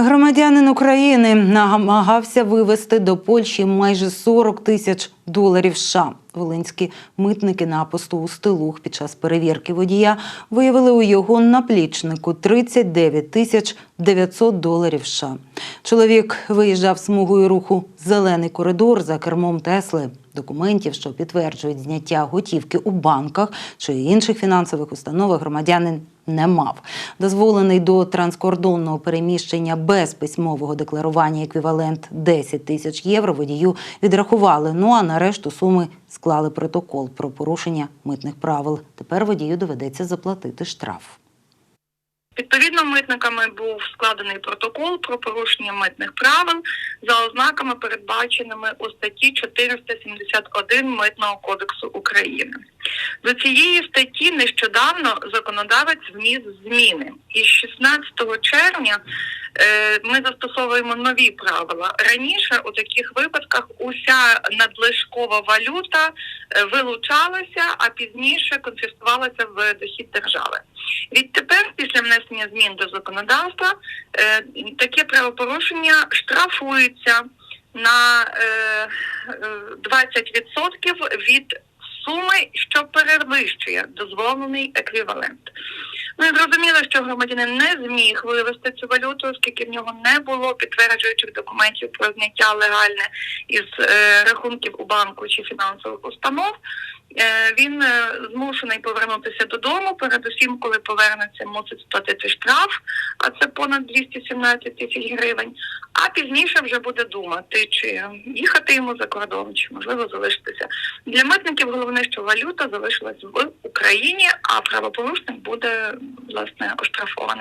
Громадянин України намагався вивезти до Польщі майже 40 тисяч доларів США. Волинські митники на посту у Стилух під час перевірки водія виявили у його наплічнику 39 тисяч 900 доларів США. Чоловік виїжджав смугою руху «Зелений коридор» за кермом Тесли. Документів, що підтверджують зняття готівки у банках чи інших фінансових установах, громадянин не мав. Дозволений до транскордонного переміщення без письмового декларування еквівалент 10 тисяч євро водію відрахували. Ну а на решту суми склали протокол про порушення митних правил. Тепер водію доведеться заплатити штраф. Відповідно, митниками був складений протокол про порушення митних правил за ознаками, передбаченими у статті 471 Митного кодексу України. До цієї статті нещодавно законодавець вніс зміни. І 16 червня е, ми застосовуємо нові правила. Раніше у таких випадках уся надлишкова валюта е, вилучалася, а пізніше конфіскувалася в дохід держави. Відтепер, після внесення змін до законодавства, е, таке правопорушення штрафується на е, е, 20% від суми, що перевищує дозволений еквівалент. Ну і зрозуміло, що громадянин не зміг вивести цю валюту, оскільки в нього не було підтверджуючих документів про зняття легальне із е, рахунків у банку чи фінансових установ. Е, він е, змушений повернутися додому. Передусім, коли повернеться, мусить сплатити штраф, а це понад 217 тисяч гривень. А пізніше вже буде думати, чи їхати йому за кордон, чи можливо залишитися. Для митників головне, що валюта залишилась в Україні, а правопорушник буде läuft man ja auch straff an.